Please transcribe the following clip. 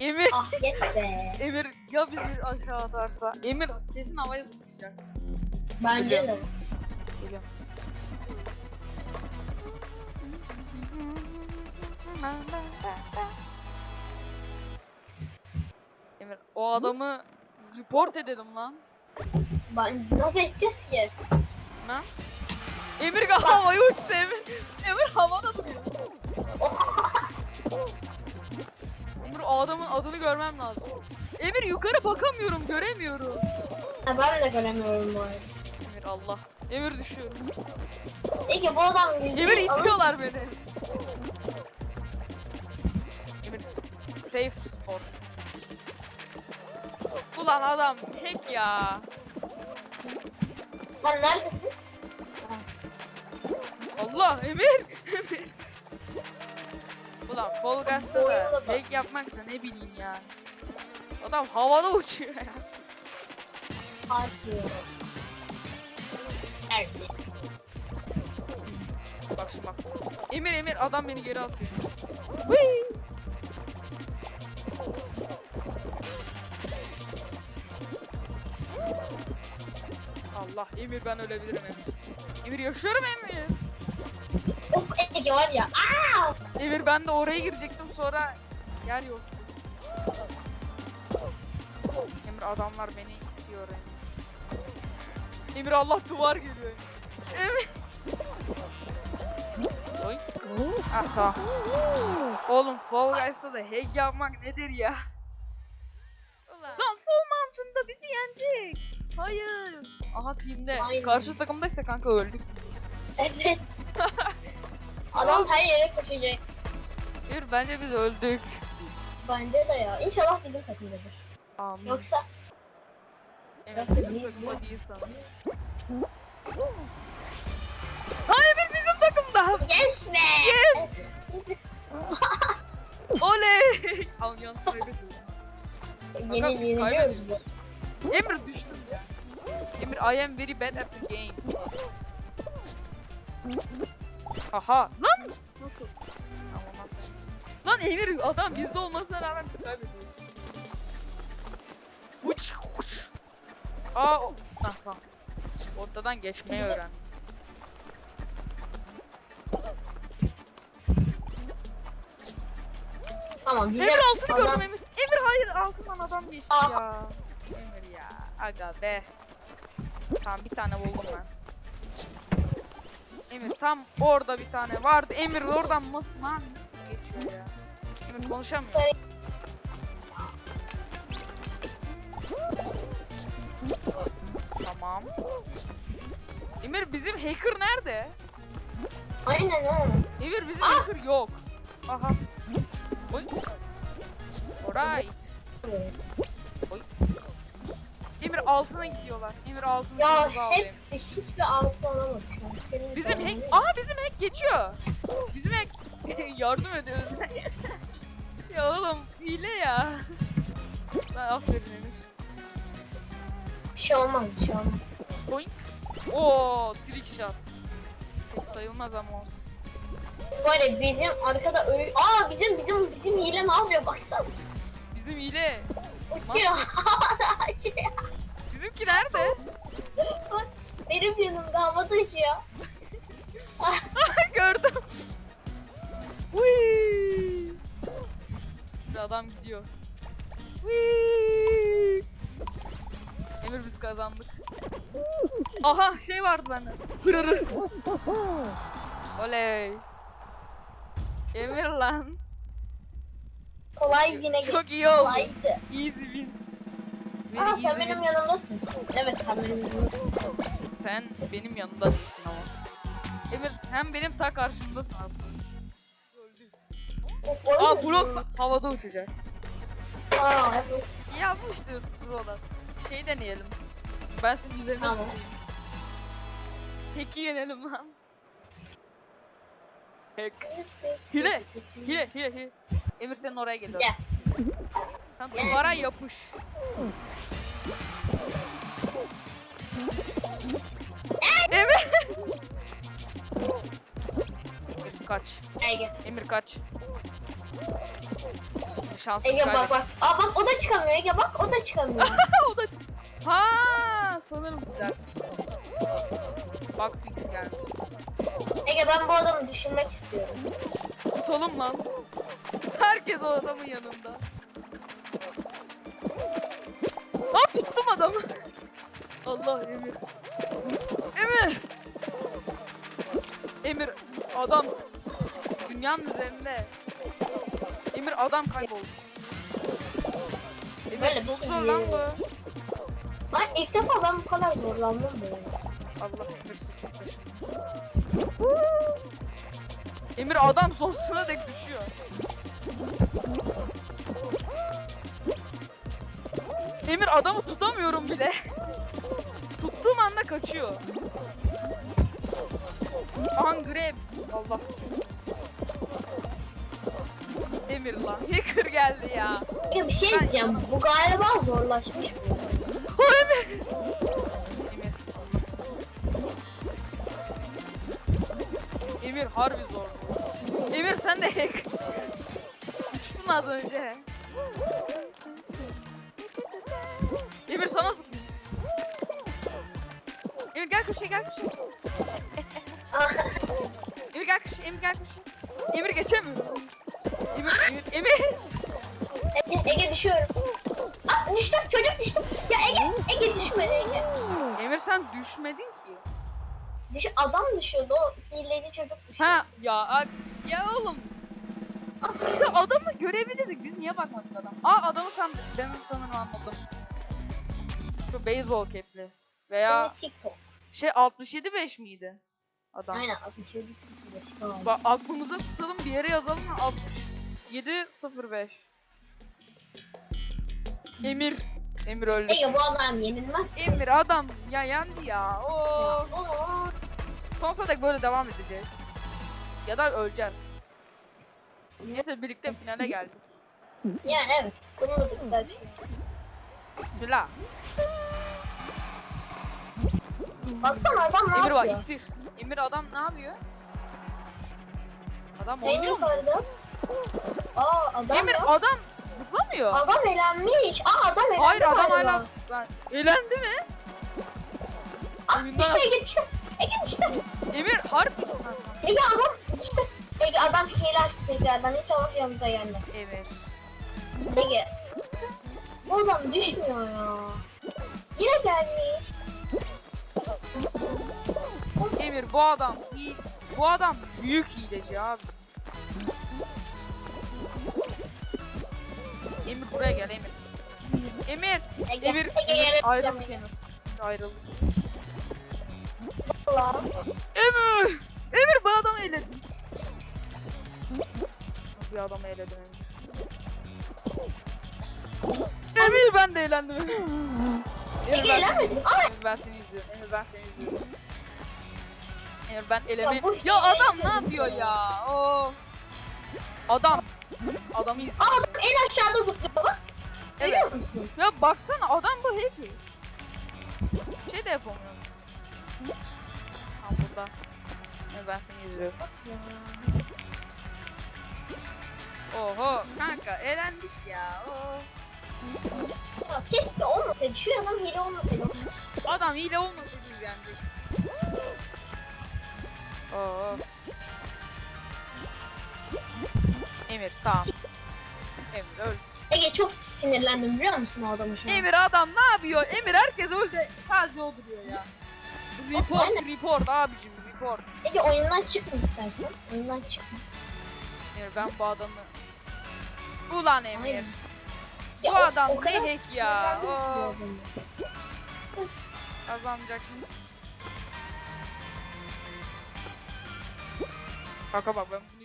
Emir, Ah be. Emir ya bizi aşağı atarsa? Emir kesin havaya zıplayacak. Bence de. Geliyorum. Emir o adamı report edelim lan. Ben nasıl edeceğiz ki? Ha? Emir havaya uçtu Emir. Emir havada o adamın adını görmem lazım. Emir yukarı bakamıyorum, göremiyorum. Ha, ben de göremiyorum bu arada. Emir Allah. Emir düşüyorum. İyi ki bu adam Emir itiyorlar beni. Emir safe spot. Ulan adam hack ya. Sen neredesin? Allah Emir. Fall Guys'ta da hack yapmak da ne bileyim yani. Adam havada uçuyor ya. Artıyor. Bak şimdi bak. Emir Emir adam beni geri atıyor. Whee! Emir ben ölebilirim Emir. Emir yaşıyorum Emir. Of Ege var ya. Aa! Emir ben de oraya girecektim sonra yer yoktu. Emir adamlar beni itiyor Emir. Emir Allah duvar geliyor. Emir. Oy. Ah tamam. Oğlum Fall Guys'ta da hack yapmak nedir ya? Lan Fall Mountain'da bizi yenecek. Hayır. Aha team'de. Aynen. Karşı takımdaysa kanka öldük. Evet. Adam her yere koşacak. Emir bence biz öldük. Bence de ya. İnşallah bizim takımdadır. Amin. Yoksa Yoksa bizim biz- takımda değil sanırım. Hayır bizim takımda. yes be. Yes. Oley. Allianz kaybediyoruz. Yeni Fakat biz yeniliyoruz bu. Emir düştüm ya. Emir I am very bad at the game. Aha lan nasıl? Tamam sonra. Lan Emir adam bizde olmasına rağmen biz kaybediyoruz. Uç uç. Aa o. Ah tamam. Ortadan geçmeyi öğren. Tamam Emir altını gördüm Emir. Emir hayır altından adam geçti Aa. ya. Emir ya. Aga be. Tamam bir tane buldum ben. Emir tam orada bir tane vardı. Emir oradan nasıl lan nasıl geçiyor ya? Emir konuşamıyor. Tamam. Emir bizim hacker nerede? Aynen ha. Emir bizim Ah! hacker yok. Aha. Oy. Alright. Altına gidiyorlar. Emir altını Ya aldı hep hiçbir altın alamadık. Senin Bizim hack... Aa bizim hack geçiyor. Bizim hack... Yardım ediyoruz. ya oğlum hile ya. Lan aferin Emir. Bir şey olmaz bir şey olmaz. Boing. Oo trick shot. Pek sayılmaz ama olsun. Böyle bizim arkada öyle... Aa bizim bizim bizim hile ne yapıyor baksana. Bizim hile. Uçuyor. Bizimki nerede? Benim yanımda havada uçuyor. Gördüm. Whee! Bir adam gidiyor. Whee! Emir biz kazandık. Aha şey vardı bende. Hırırır. Oley. Emir lan. Kolay yine Çok iyi oldu. Kolaydı. Easy win. Aa sen benim win. yanımdasın. Evet sen benim yanımdasın. Sen benim yanımda değilsin ama. Emir sen benim ta karşımdasın abi. Aa mu? havada uçacak. Aa evet. Yapmıştır Brock'dan. Şey deneyelim. Ben senin üzerine Tamam. zıplayayım. Peki yenelim lan. Hack. Hile. Hile hile hile. Emir senin oraya geliyor. Gel. Gel. duvara yapış. Emir. Emir kaç. Gel. Emir kaç. Şansını Ege bak bak. Aa bak o da çıkamıyor Ege bak o da çıkamıyor. o da çık- Ha sanırım güzel. Bak fix gelmiş. Ege ben bu adamı düşürmek istiyorum. Tutalım lan. Herkes o adamın yanında. Allah Emir. Emir. Emir adam dünyanın üzerinde. Emir adam kayboldu. Emir Böyle çok şey zor lan bu. Ay ilk defa ben bu kadar zorlandım böyle. Allah Emir başına. Emir adam sonsuzuna dek düşüyor. Emir adamı tutamıyorum bile. Tuttuğum anda kaçıyor. Angreb. Allah. Emir lan. Hacker geldi ya. Ege bir şey diyeceğim. Bu galiba zorlaşmış. O Emir. Emir. Emir harbi zor. Emir sen de hack. Uçtun az önce. Emir sana. Emir gel köşeye gel köşeye. Emir gel köşeye, Emir gel köşeye. Emir geçemiyor. Emir, Emir, Emir. Ege, Ege düşüyorum. Aa düştüm çocuk düştüm. Ya Ege Ege düşmedi Ege. Emir sen düşmedin ki. Düş adam düşüyordu o hileli çocuk düşüyordu. Ha ya ya oğlum. Ya adamı görebilirdik. Biz niye bakmadık adam? Aa adamı sen ben sanırım anladım. Şu beyzbol kepli. Veya TikTok. Şey 67 5 miydi? Adam. Aynen 67 05 falan. Bak aklımıza tutalım bir yere yazalım mı? 67 05. Emir. Emir öldü. Ege bu adam yenilmez. Emir adam ya yendi ya. Oo. Sonsuza dek böyle devam edeceğiz. Ya da öleceğiz. Neyse birlikte finale geldik. Yani evet. Bunun da güzel bir şey. Bismillah. Baksana adam ne Emir var yapıyor? ittir. Emir adam ne yapıyor? Adam Neyi oynuyor mu? yukarıda? Aa adam Emir yok. adam zıplamıyor. Adam elenmiş. Aa adam elendi Hayır adam galiba. hala ben eğlendi mi? Ah Oyundan at- Ege düştü. Ege düştü. Emir harbi. Ege adam düştü. Ege adam açtı tekrardan. İnşallah yanımıza gelmez. Emir. Ege. Bu adam düşmüyor ya. Yine gelmiş. Emir bu adam iyi. Bu adam büyük hileci abi. Emir buraya gel Emir. Emir. Ege, Emir. Ege Emir ayrıldık Emir. Ayrıldık. Emir! Emir bu adamı eğledim. Bir adamı eğledim Emir. Emir ben de eğlendim Emir. Ege ben seni izliyorum. Emir ben seni izliyorum. Emir ben seni izliyorum. Emir ben elemi... Ya bu Ya adam ne yapıyor ya? Oo. Adam. Adamı adam en aşağıda zıplıyor bak. Evet. Görüyor musun? Ya baksana adam bu hacker. Şey de yapamıyor. Tam burada. Emir ben seni izliyorum. Oho kanka eğlendik ya. Oo. Ya keşke olmasaydı. Şu adam hile olmasaydı. Adam hile olmasa biz yendik. Oo. Emir tamam. Emir öldü. Ege çok sinirlendim biliyor musun o adamı şu an? Emir adam ne yapıyor? Emir herkes öldü. Sadece o duruyor ya. Report, Aynen. report abicim report. Ege oyundan çıkma istersen. Oyundan çıkma. Emir ben bu adamı... Ulan Emir. Aynen. Bu o- adam o ne kadar hack ya. Kazanacak şimdi. Kanka bak ben